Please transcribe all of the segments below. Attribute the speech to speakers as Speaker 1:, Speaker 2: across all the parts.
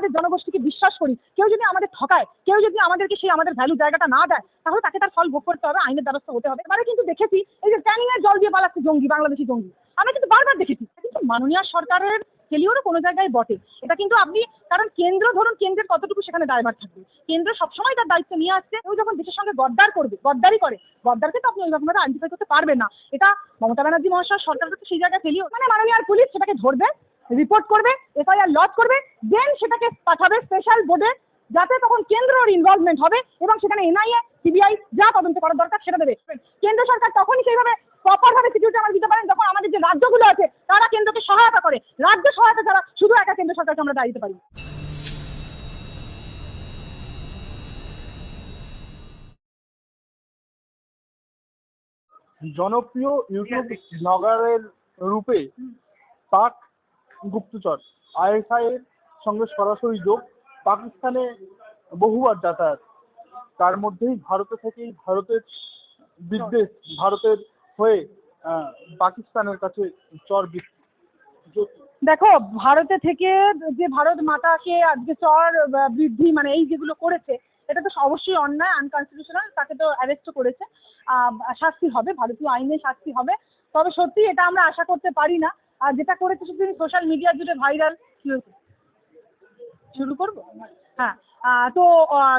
Speaker 1: আমাদের জনগোষ্ঠীকে বিশ্বাস করি, কেউ যদি আমাদের ঠকায়, কেউ যদি আমাদেরকে সেই আমাদের ভ্যালু জায়গাটা না দেয়, তাহলে তাকে তার ফল ভোগ করতে হবে, আইনের দ্বারস্থ হতে হবে। এবারে কিন্তু দেখেছি এই যে ক্যানিং এর জল দিয়ে পালাচ্ছে জঙ্গি, বাংলাদেশি জঙ্গি। আমরা কিন্তু বারবার দেখেছি কিন্তু মাননীয় সরকারের ফেলিওরও কোনো জায়গায় বটে। এটা কিন্তু আপনি, কারণ কেন্দ্র, ধরুন কেন্দ্রের কতটুকু সেখানে দায়ভার থাকবে। কেন্দ্র সবসময় তার দায়িত্ব নিয়ে আসছে, কেউ যখন দেশের সঙ্গে গদ্দার করবে, গদ্দারি করে, গদ্দারকে তো আপনি ওইরকম ভাবে আইডেন্টিফাই করতে পারবেন না। এটা মমতা ব্যানার্জি মহাশয় সরকার তো সেই জায়গায় ফেলিও মানে মাননীয় পুলিশ সেটাকে ধরবে রিপোর্ট করবে এফআইআর লজ করবে দেন সেটাকে পাঠাবে স্পেশাল বোর্ডে যাতে তখন কেন্দ্রের ইনভলভমেন্ট হবে এবং সেখানে এনআইএ সিবিআই যা তদন্ত করার দরকার সেটা দেবে। কেন্দ্র সরকার তখনই সেইভাবে প্রপার ভাবে সিকিউরিটি আমরা দিতে পারেন যখন আমাদের যে রাজ্যগুলো আছে তারা কেন্দ্রকে সহায়তা করে। রাজ্য সহায়তা ছাড়া শুধু একা কেন্দ্র সরকারকে আমরা দাঁড়িয়ে দিতে পারি
Speaker 2: জনপ্রিয় ইউটিউব ব্লগারের রূপে পাক গুপ্তচর। আইএসআই এর সঙ্গে সরাসরি যোগ পাকিস্তানে বহুবার যাতায়াত। তার মধ্যেই ভারতে থেকেই ভারতের বিদ্বেষ ভারতের হয়ে পাকিস্তানের কাছে চর
Speaker 1: দেখো, ভারতে থেকে যে ভারত মাতাকে আজকে চর বৃদ্ধি মানে এই যেগুলো করেছে, এটা তো অবশ্যই অন্যায় আনকনস্টিটিউশনাল তাকে তো অ্যারেস্ট করেছে। শাস্তি হবে, ভারতীয় আইনে শাস্তি হবে। তবে সত্যি এটা আমরা আশা করতে পারি না। আর যেটা করেছে সেদিন সোশ্যাল মিডিয়া জুড়ে ভাইরাল শুরু করব? হ্যাঁ। তো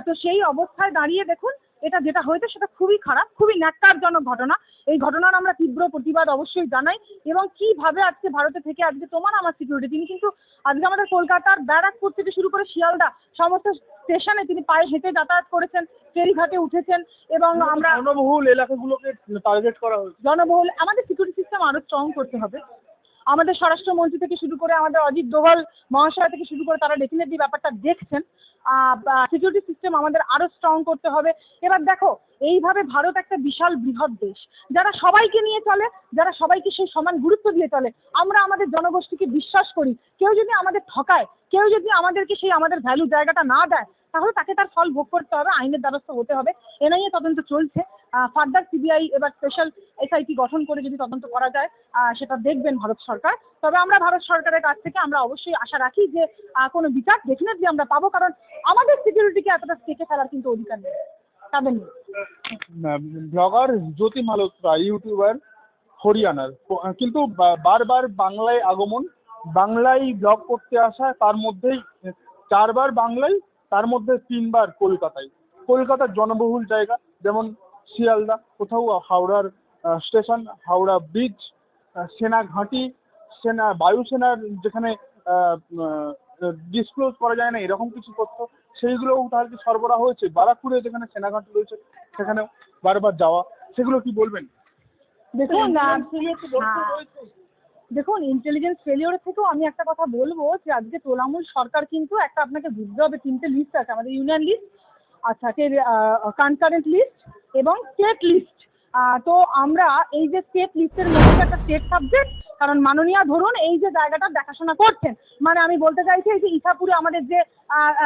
Speaker 1: তো সেই অবস্থায় দাঁড়িয়ে দেখুন এটা যেটা হয়েছে সেটা খুবই খারাপ খুবই ন্যাক্কারজনক ঘটনা। এই ঘটনার আমরা তীব্র প্রতিবাদ অবশ্যই জানাই এবং কীভাবে আজকে ভারতে থেকে আজকে তোমার আমার সিকিউরিটি তিনি কিন্তু আজকে আমাদের কলকাতার ব্যারাকপুর থেকে শুরু করে শিয়ালদা সমস্ত স্টেশনে তিনি পায়ে হেঁটে যাতায়াত করেছেন ফেরিঘাটে উঠেছেন এবং আমরা
Speaker 2: জনবহুল এলাকাগুলোকে টার্গেট করা হয়েছে।
Speaker 1: জনবহুল আমাদের সিকিউরিটি সিস্টেম আরও স্ট্রং করতে হবে। আমাদের স্বরাষ্ট্রমন্ত্রী থেকে শুরু করে আমাদের অজিত দোভাল মহাশয় থেকে শুরু করে তারা ডেফিনেটলি ব্যাপারটা দেখছেন। সিকিউরিটি সিস্টেম আমাদের আরও স্ট্রং করতে হবে। এবার দেখো, এইভাবে ভারত একটা বিশাল বৃহৎ দেশ। যারা সবাইকে নিয়ে চলে, যারা সবাইকে সেই সমান গুরুত্ব দিয়ে চলে, আমরা আমাদের জনগোষ্ঠীকে বিশ্বাস করি। কেউ যদি আমাদের ঠকায়, কেউ যদি আমাদেরকে সেই আমাদের ভ্যালু জায়গাটা না দেয় তাহলে তাকে তার ফল ভোগ করতে হবে, আইনের দ্বারস্থ হতে হবে। এনআইএ তদন্ত চলছে। ফার্দার সিবিআই এবার স্পেশাল এসআইটি গঠন করে যদি তদন্ত করা যায় সেটা দেখবেন ভারত সরকার। তবে আমরা ভারত সরকারের কাছ থেকে আমরা অবশ্যই আশা রাখি যে কোনো বিচার ডেফিনেটলি আমরা পাবো, কারণ আমাদের সিকিউরিটিকে এতটা স্টেকে ফেলার কিন্তু অধিকার নেই। তাদের নেই
Speaker 2: ব্লগার জ্যোতি মালহোত্রা ইউটিউবার, হরিয়ানার। কিন্তু বারবার বাংলায় আগমন, বাংলায় ব্লগ করতে আসা, তার মধ্যেই, চারবার বাংলায় তার মধ্যে তিনবার কলকাতায়। কলকাতার জনবহুল জায়গা যেমন শিয়ালদা কোথাও হাওড়ার স্টেশন হাওড়া ব্রিজ সেনা ঘাঁটি সেনা বায়ুসেনার যেখানে ডিসক্লোজ করা যায় না এরকম কিছু তথ্য সেইগুলোও তাহলে সরবরাহ হয়েছে? বারাকপুরে যেখানে সেনাঘাঁটি রয়েছে সেখানেও বারবার যাওয়া সেগুলো কি বলবেন?
Speaker 1: দেখুন দেখুন ইন্টেলিজেন্স ফেলিওর থেকেও আমি একটা কথা বলব যে, আজকে তোলামূল সরকার কিন্তু একটা আপনাকে বুঝতে হবে, তিনটে লিস্ট আছে, আমাদের ইউনিয়ন লিস্ট আচ্ছা কনকারেন্ট লিস্ট এবং স্টেট লিস্ট তো আমরা এই যে স্টেট লিস্টের মধ্যে একটা স্টেট সাবজেক্ট কারণ মাননীয় ধরুন এই যে জায়গাটা দেখাশোনা করছেন মানে আমি বলতে চাইছি এই যে ইসাপুরে আমাদের যে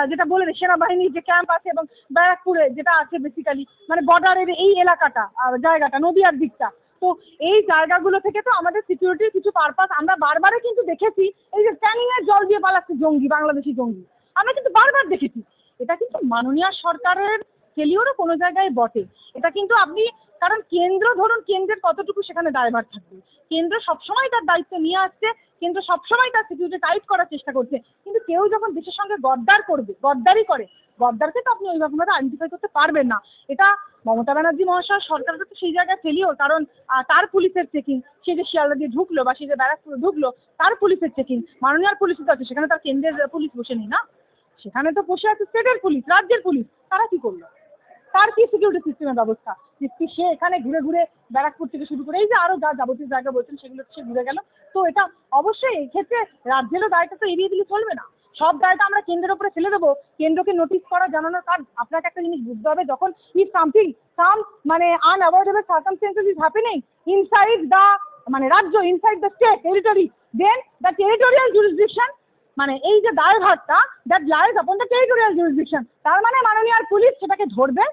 Speaker 1: যেটা বলে সেনাবাহিনীর যে ক্যাম্প আছে এবং ব্যারাকপুরে যেটা আছে বেসিক্যালি মানে বর্ডারের এই এলাকাটা জায়গাটা, নদীয়ার দিকটা তো এই জায়গাগুলো থেকে তো আমাদের সিকিউরিটির কিছু পারপাস আমরা বারবারে কিন্তু দেখেছি, এই যে ট্যানিং এর জল দিয়ে পালাচ্ছে জঙ্গি, বাংলাদেশি জঙ্গি। আমরা কিন্তু বারবার দেখেছি। এটা কিন্তু মাননীয় সরকারের ফেলিওরও কোনো জায়গায় বটে। এটা কিন্তু আপনি, কারণ কেন্দ্র ধরুন, কেন্দ্রের কতটুকু সেখানে দায়ভার থাকবে। কেন্দ্র সবসময় তার দায়িত্ব নিয়ে আসছে, কেন্দ্র সবসময় তার সিকিউরিটি টাইট করার চেষ্টা করছে। কিন্তু কেউ যখন দেশের সঙ্গে গদ্দার করবে, গদ্দারি করে, গদ্দারকে তো আপনি ওইরকম ভাবে আইডেন্টিফাই করতে পারবেন না। এটা মমতা ব্যানার্জি মহাশয় সরকারকে তো সেই জায়গায় ফেলিও কারণ তার পুলিশের চেকিং সে যে শিয়ালদা দিয়ে ঢুকলো বা সে যে ব্যারাকপুরে ঢুকলো, তার পুলিশের চেকিং মাননীয় পুলিশ তো আছে, সেখানে তার কেন্দ্রের পুলিশ বসে নেই না? সেখানে তো বসে আছে স্টেটের পুলিশ, রাজ্যের পুলিশ, তারা কি করল? তার কি সিকিউরিটি সিস্টেমের ব্যবস্থা? সে এখানে ঘুরে ঘুরে ব্যারাকপুর থেকে শুরু করে, এই যে আরও যা যাবতীয় জায়গা বলছেন সেগুলো সে ঘুরে গেল। তো এটা অবশ্যই এক্ষেত্রে রাজ্যেরও দায়টা তো এড়িয়ে দিলে চলবে না। সব দায়টা আমরা কেন্দ্রের উপরে ফেলে দেবো। কেন্দ্রকে নোটিশ করা জানানোর কাজ আপনাকে একটা জিনিস বুঝতে হবে, যখন ইফ সামথিং সাম মানে unavoidable circumstances is happening inside the মানে রাজ্য inside the state territory then the territorial jurisdiction মানে এই যে দায়ভারটা that lies upon the territorial jurisdiction তার মানে মাননীয় আর পুলিশ সেটাকে ধরবে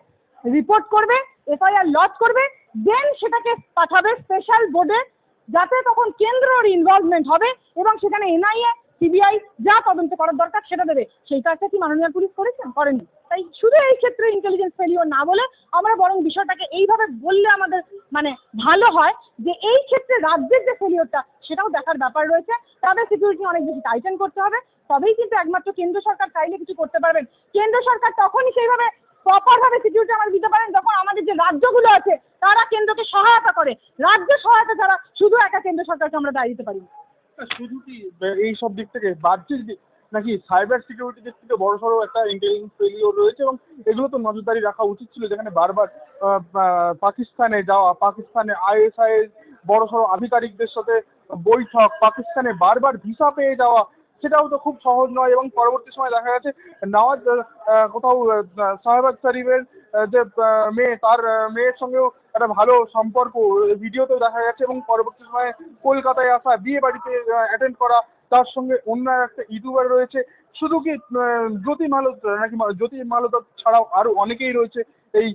Speaker 1: রিপোর্ট করবে এফআইআর লজ করবে দেন সেটাকে পাঠাবে স্পেশাল বোর্ডে যাতে তখন কেন্দ্রর ইনভলভমেন্ট হবে এবং সেখানে এনআইএ সিবিআই যা তদন্ত করার দরকার সেটা দেবে। সেই কাজটা কি মাননীয় পুলিশ করেছেন করেনি। তাই শুধু এই ক্ষেত্রে ইন্টেলিজেন্স ফেলিওর না বলে আমরা বরং বিষয়টাকে এইভাবে বললে আমাদের মানে ভালো হয় যে এই ক্ষেত্রে রাজ্যের যে ফেলিওরটা সেটাও দেখার ব্যাপার রয়েছে। তাদের সিকিউরিটি অনেক বেশি টাইটেন করতে হবে। তবেই কিন্তু একমাত্র কেন্দ্র সরকার চাইলে কিছু করতে পারবেন। কেন্দ্র সরকার তখনই সেইভাবে প্রপারভাবে সিকিউরিটি আমাদের দিতে পারেন যখন আমাদের যে রাজ্যগুলো আছে, তারা কেন্দ্রকে সহায়তা করে রাজ্য সহায়তা ছাড়া শুধু একা কেন্দ্র সরকারকে আমরা দায় দিতে পারি।
Speaker 2: শুধু কি এই সব দিক থেকে বাহ্যিক দিক নাকি সাইবার সিকিউরিটি দিক থেকে বড় সড়ো একটা ইন্টেলিজেন্স ফেলিওর রয়েছে এবং এগুলো তো নজরদারি রাখা উচিত ছিল, যেখানে বারবার পাকিস্তানে যাওয়া, পাকিস্তানে আইএসআই বড় সড়ো আধিকারিকদের সাথে বৈঠক, পাকিস্তানে বারবার ভিসা পেয়ে যাওয়া সেটাও তো খুব সহজ নয় এবং পরবর্তী সময় দেখা গেছে নওয়াজ কোথাও শাহবাজ শরীফের যে মেয়ে, তার মেয়ের সঙ্গেও একটা ভালো সম্পর্ক ভিডিওতেও দেখা গেছে এবং পরবর্তী সময়ে কলকাতায় আসা, বিয়ে বাড়িতে অ্যাটেন্ড করা, তার সঙ্গে অন্য একটা ইউটিউবার রয়েছে। শুধু কি জ্যোতি মালোত্রা নাকি জ্যোতি মালোত্রা ছাড়াও আরও অনেকেই রয়েছে। এই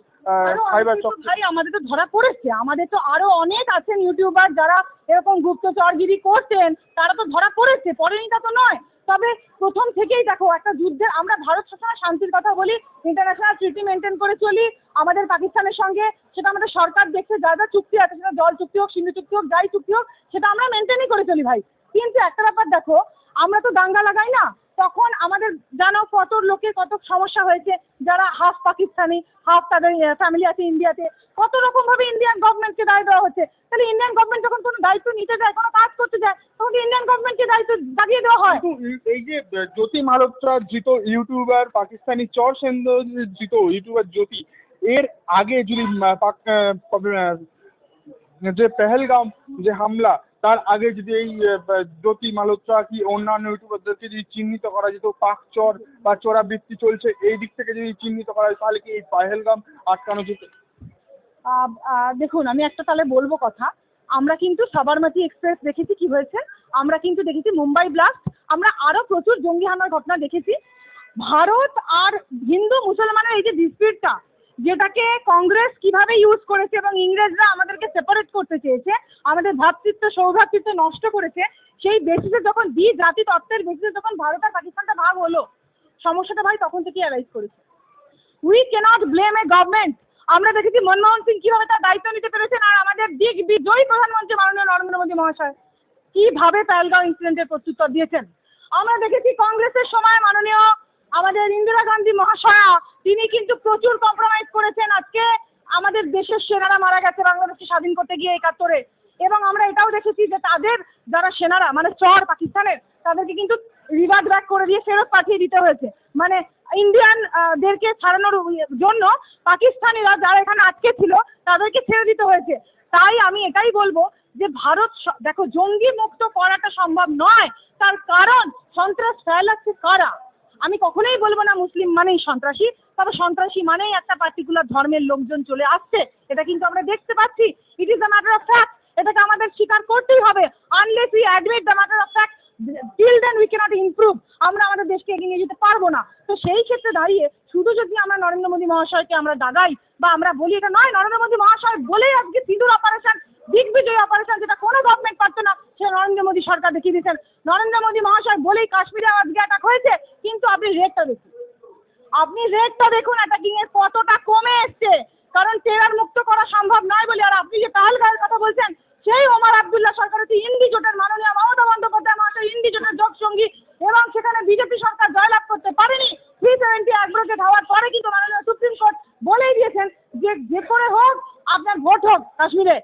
Speaker 2: সাইবার
Speaker 1: ভাই আমাদের তো ধরা পড়েছে আমাদের তো আরও অনেক আছেন ইউটিউবার যারা এরকম গুপ্তচরগিরি করতেন তারা তো ধরা পড়েছে পড়েনি তা তো নয়। তবে প্রথম থেকেই দেখো একটা যুদ্ধের আমরা ভারত সবসময় শান্তির কথা বলি ইন্টারন্যাশনাল ট্রিটি মেনটেন করে চলি আমাদের পাকিস্তানের সঙ্গে সেটা আমাদের সরকার দেখছে যা যা চুক্তি আছে সেটা জল চুক্তি হোক সিন্ধু চুক্তি হোক যাই চুক্তি হোক সেটা আমরা মেনটেনই করে চলি ভাই। কিন্তু একটা ব্যাপার দেখো আমরা তো দাঙ্গা লাগাই না তখন আমাদের জানো কত লোকের কত সমস্যা হয়েছে, যারা হাফ পাকিস্তানি হাফ তাদের ফ্যামিলি আছে ইন্ডিয়াতে, কত রকম ভাবে ইন্ডিয়ান গভর্নমেন্টকে দায় দেওয়া হচ্ছে। তাহলে ইন্ডিয়ান গভর্নমেন্ট যখন কোনো দায়িত্ব নিতে যায়, কোনো কাজ করতে যায়, তখন ইন্ডিয়ান গভর্নমেন্টকে দায়িত্ব দাগিয়ে দেওয়া হয়?
Speaker 2: এই- যে জ্যোতি মালোত্রা জিত ইউটিউবার, পাকিস্তানি চর সেন্দ্র জিত ইউটিউবার জ্যোতি, এর আগে যদি যে পেহেলগাম যে হামলা তার আগে যদি এই জ্যোতি মালোত্রা কি অন্যান্য ইউটিউবারদেরকে যদি চিহ্নিত করা যেত, পাক চর বা চোরাবৃত্তি চলছে, এই দিক থেকে যদি চিহ্নিত করা হয়, তাহলে কি এই পেহেলগাম আটকানো যেত?
Speaker 1: দেখুন, আমি একটা তাহলে বলব কথা। আমরা কিন্তু সাবরমতী এক্সপ্রেস দেখেছি, কি হয়েছে? আমরা কিন্তু দেখেছি মুম্বাই ব্লাস্ট। আমরা আরও প্রচুর জঙ্গি হামলার ঘটনা দেখেছি। ভারত আর হিন্দু মুসলমানের এই যে ডিসপিউটটা যেটাকে কংগ্রেস কীভাবে ইউজ করেছে এবং ইংরেজরা আমাদেরকে সেপারেট করতে চেয়েছে, আমাদের ভ্রাতৃত্ব সৌভ্রাতৃত্ব নষ্ট করেছে, সেই বেসিসে যখন দ্বি জাতি তত্ত্বের বেসিসে যখন ভারত আর পাকিস্তানটা ভাগ হলো, সমস্যাটা ভাই তখন থেকেই অ্যারাইজ করেছে। We can't blame a government আমরা দেখেছি মনমোহন সিং কীভাবে তার দায়িত্ব নিতে পেরেছেন আর আমাদের দিক বিজয়ী প্রধানমন্ত্রী মাননীয় নরেন্দ্র মোদী মহাশয় কীভাবে পেহেলগাঁও ইনসিডেন্টের প্রত্যুত্তর দিয়েছেন? আমরা দেখেছি কংগ্রেসের সময় মাননীয় আমাদের ইন্দিরা গান্ধী মহাশয়া, তিনি কিন্তু প্রচুর কম্প্রোমাইজ করেছেন আজকে। আমাদের দেশের সেনারা মারা গেছে, বাংলাদেশকে স্বাধীন করতে গিয়ে একাত্তরে। এবং আমরা এটাও দেখেছি যে তাদের যারা সেনারা মানে চর পাকিস্তানের, তাদেরকে কিন্তু রিভার্ট ব্যাক করে দিয়ে ফেরত পাঠিয়ে দিতে হয়েছে। মানে ইন্ডিয়ান দেরকে ছাড়ানোর জন্য পাকিস্তানিরা যারা এখানে আটকে ছিল, তাদেরকে ছেড়ে দিতে হয়েছে। তাই আমি এটাই বলব যে ভারত দেখো, জঙ্গি মুক্ত করাটা সম্ভব নয়। তার কারণ সন্ত্রাস ফেলাচ্ছে কারা? আমি কখনোই বলব না মুসলিম মানেই সন্ত্রাসী, তবে সন্ত্রাসী মানেই একটা পার্টিকুলার ধর্মের লোকজন চলে আসছে। এটা কিন্তু আমরা দেখতে পাচ্ছি। It is the matter of fact এটাকে আমাদের স্বীকার করতেই হবে। Unless we admit the matter of fact till then we can't improve আমরা আমাদের দেশকে এগিয়ে নিয়ে যেতে পারব না। তো সেই ক্ষেত্রে দাঁড়িয়ে শুধু যদি আমরা নরেন্দ্র মোদী মহাশয়কে আমরা দাগাই বা আমরা বলি, এটা নয়, নরেন্দ্র মোদী মহাশয় বলেই আজকে সিঁদুর অপারেশন দিগ্বিজয় অপারেশন যেটা কোনো গভর্নমেন্ট পারতো না, সে নরেন্দ্র মোদী সরকার দেখিয়ে দিয়েছেন। নরেন্দ্র মোদী মহাশয় বলেই কাশ্মীরে আজকে অ্যাটাক হয়েছে, কিন্তু আপনি রেটটা দেখুন। আপনি রেটটা দেখুন অ্যাটাকিং এর কতটা কমে এসছে। কারণ টেরার মুক্ত করা সম্ভব নয় বলে, আর আপনি যে পাহালগাঁয়ের কথা বলছেন, সেই ওমর আবদুল্লাহ সরকার হচ্ছে ইন্দি জোটের মাননীয় মমতা বন্দ্যোপাধ্যায় মহাশয়, ইন্দি জোটের যোগ সঙ্গী, এবং সেখানে বিজেপি সরকার জয়লাভ করতে পারেনি। থ্রি সেভেন্টি অ্যাগ্রোগেট হওয়ার পরে কিন্তু মাননীয় সুপ্রিম কোর্ট বলেই দিয়েছেন যে যে করে হোক, আপনার ভোট হোক কাশ্মীরে।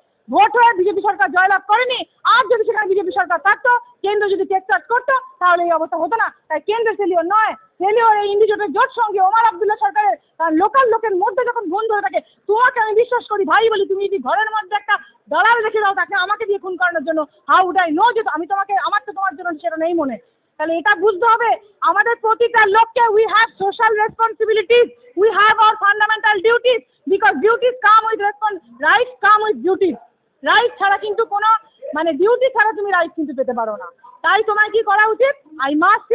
Speaker 1: হয়ে বিজেপি সরকার জয়লাভ করেনি, আর যদি সেখানে বিজেপি সরকার থাকতো, কেন্দ্র যদি টেকচার্জ করতো, তাহলে এই অবস্থা হতো না। তাই কেন্দ্রের ফেলিওর নয় ফেলিওর এই ইন্ডিজোটের জোট সঙ্গে ওমর আবদুল্লাহ সরকারের কারণ লোকাল লোকের মধ্যে যখন ভুল ধরে থাকে, তোমাকে আমি বিশ্বাস করি ভাই বলি, তুমি যদি ঘরের মধ্যে একটা দালাল রেখে দাও, তাকে আমাকে দিয়ে খুন করানোর জন্য হাউ উড নো যে আমি তোমাকে, আমার তো তোমার জন্য সেটা নেই মনে। তাহলে এটা বুঝতে হবে, আমাদের প্রতিটা লোককে we have social responsibilities we have our fundamental duties because duties come with response rights come with duties right ছাড়া কিন্তু কোনো মানে ডিউটি ছাড়া তুমি রাইট কিন্তু পেতে পারো না। তাই তোমার কি করা উচিত? আই মাস্ট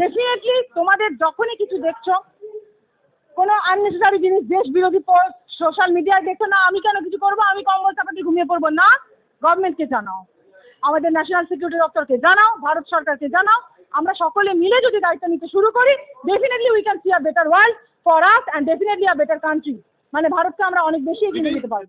Speaker 1: ডেফিনেটলি তোমাদের যখনই কিছু দেখছ, কোনো আননেসেসারি জিনিস, দেশ বিরোধী পোস্ট সোশ্যাল মিডিয়ায় দেখছ, না, আমি কেন কিছু করব? আমি কম্বল চাপাতে ঘুমিয়ে পড়ব। না গভর্নমেন্টকে জানাও। আমাদের ন্যাশনাল সিকিউরিটি দপ্তরকে জানাও, ভারত সরকারকে জানাও। আমরা সকলে মিলে যদি দায়িত্ব নিতে শুরু করি definitely we can see a better world for us and definitely a better country মানে ভারতকে আমরা অনেক বেশি এগিয়ে নিয়ে যেতে পারব।